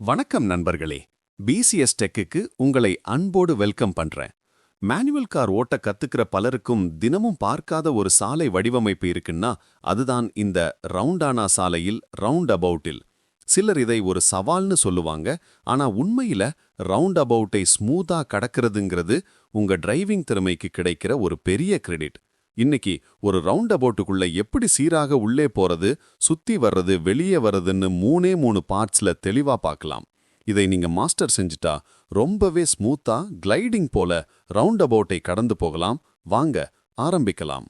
வணக்கம் நண்பர்களே. பிசிஎஸ் டெக்குக்கு உங்களை அன்போடு வெல்கம் பண்றேன். மேனுவல் கார் ஓட்ட கத்துக்கிற பலருக்கும் தினமும் பார்க்காத ஒரு சாலை வடிவமைப்பு இருக்குன்னா அதுதான் இந்த ரவுண்டானா சாலையில் ரவுண்ட் அபவுட்டில் சிலர் இதை ஒரு சவால்னு சொல்லுவாங்க ஆனா உண்மையில ரவுண்ட் அபவுட்டை ஸ்மூத்தா கடக்கிறதுங்கிறது உங்க டிரைவிங் திறமைக்கு கிடைக்கிற ஒரு பெரிய கிரெடிட். இன்னைக்கு ஒரு ரவுண்ட் அபவுட்டுக்குள்ள எப்படி சீராக உள்ளே போறது சுத்தி வர்றது வெளியே வர்றதுன்னு மூணே மூணு பார்ட்ஸ்ல தெளிவா பார்க்கலாம். இதை நீங்க மாஸ்டர் செஞ்சுட்டா ரொம்பவே ஸ்மூத்தா கிளைடிங் போல ரவுண்ட் அபவுட்டை கடந்து போகலாம். வாங்க ஆரம்பிக்கலாம்.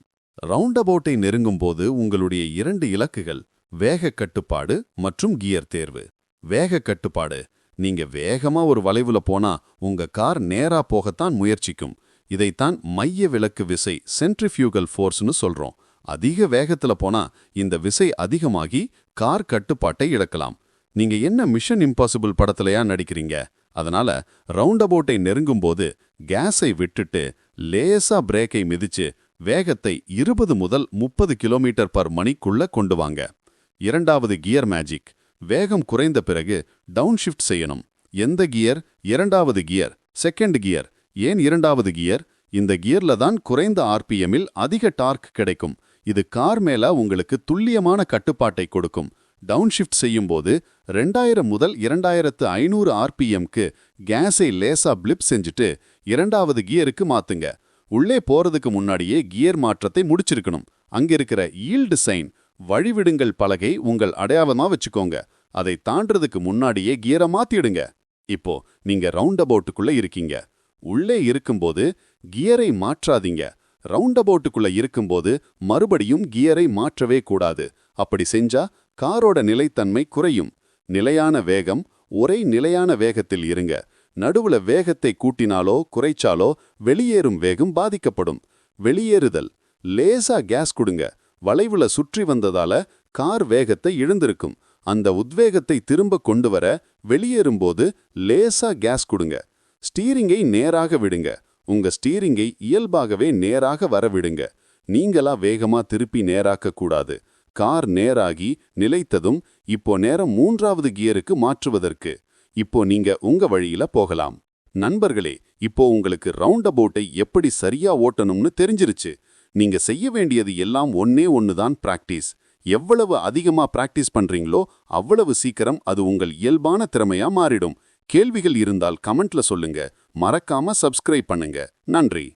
ரவுண்ட் அபவுட்டை நெருங்கும் போது உங்களுடைய இரண்டு இலக்குகள் வேக கட்டுப்பாடு மற்றும் கியர் தேர்வு. வேக கட்டுப்பாடு நீங்க வேகமா ஒரு வளைவுல போனா உங்க கார் நேரா போகத்தான் முயற்சிக்கும். இதைத்தான் மைய விளக்கு விசை சென்ட்ரிஃபியூகல் ஃபோர்ஸ்னு சொல்றோம். அதிக வேகத்துல போனா இந்த விசை அதிகமாகி கார் கட்டுப்பாட்டை இழக்கலாம். நீங்க என்ன மிஷன் இம்பாசிபிள் படத்துலயா நடிக்கிறீங்க? அதனால ரவுண்ட் அபவுட்டை நெருங்கும் போது கேஸை விட்டுட்டு லேசா பிரேக்கை மிதிச்சு வேகத்தை இருபது முதல் முப்பது கிலோமீட்டர் பர் மணிக்குள்ள கொண்டு வாங்க. இரண்டாவது கியர் மேஜிக். வேகம் குறைந்த பிறகு டவுன் ஷிஃப்ட் செய்யணும். எந்த கியர்? இரண்டாவது கியர். Second gear. ஏன் இரண்டாவது கியர்? இந்த கியர்ல தான் குறைந்த ஆர்பிஎம்மில் அதிக டார்க் கிடைக்கும். இது கார் மேல உங்களுக்கு துல்லியமான கட்டுப்பாட்டை கொடுக்கும். டவுன்ஷிஃப்ட் செய்யும் போது ரெண்டாயிரம் முதல் இரண்டாயிரத்து ஐநூறு ஆர்பிஎம்க்கு கேஸை லேசா பிளிப் செஞ்சுட்டு இரண்டாவது கியருக்கு மாத்துங்க. உள்ளே போறதுக்கு முன்னாடியே கியர் மாற்றத்தை முடிச்சிருக்கணும். அங்கிருக்கிற ஈல்டு சைன் வழிவிடுங்கள் பலகை உங்கள் அடையாளமா வச்சுக்கோங்க. அதை தாண்டறதுக்கு முன்னாடியே கியரை மாத்திடுங்க. இப்போ நீங்க ரவுண்ட் அபவுட்டுக்குள்ள இருக்கீங்க. உள்ளே இருக்கும்போது கியரை மாற்றாதீங்க. ரவுண்ட் அபவுட்டுக்குள்ள இருக்கும்போது மறுபடியும் கியரை மாற்றவே கூடாது. அப்படி செஞ்சா காரோட நிலைத்தன்மை குறையும். நிலையான வேகம் ஒரே நிலையான வேகத்தில் இருங்க. நடுவுல வேகத்தை கூட்டினாலோ குறைச்சாலோ வெளியேறும் வேகம் பாதிக்கப்படும். வெளியேறுதல் லேசா கேஸ் கொடுங்க. வளைவுல சுற்றி வந்ததால கார் வேகத்தை இழந்திருக்கும். அந்த உத்வேகத்தை திரும்ப கொண்டு வர வெளியேறும்போது லேசா கேஸ் கொடுங்க. ஸ்டீரிங்கை நேராக விடுங்க. உங்க ஸ்டீரிங்கை இயல்பாகவே நேராக வர விடுங்க நீங்களா வேகமா திருப்பி நேராக்க கூடாது. கார் நேராகி நிலைத்ததும் இப்போ நேரம் மூன்றாவது கியருக்கு மாற்றுவதற்கு. இப்போ நீங்க உங்க வழியில போகலாம். நண்பர்களே இப்போ உங்களுக்கு ரவுண்ட் அபவுட்டை எப்படி சரியா ஓட்டணும்னு தெரிஞ்சிருச்சு. நீங்க செய்ய வேண்டியது எல்லாம் ஒன்னே ஒன்னுதான் பிராக்டிஸ். எவ்வளவு அதிகமா பிராக்டிஸ் பண்றீங்களோ அவ்வளவு சீக்கிரம் அது உங்கள் இயல்பான திறமையா மாறிடும். கேள்விகள் இருந்தால் கமெண்ட்ல சொல்லுங்க. மறக்காம சப்ஸ்கிரைப் பண்ணுங்க. நன்றி.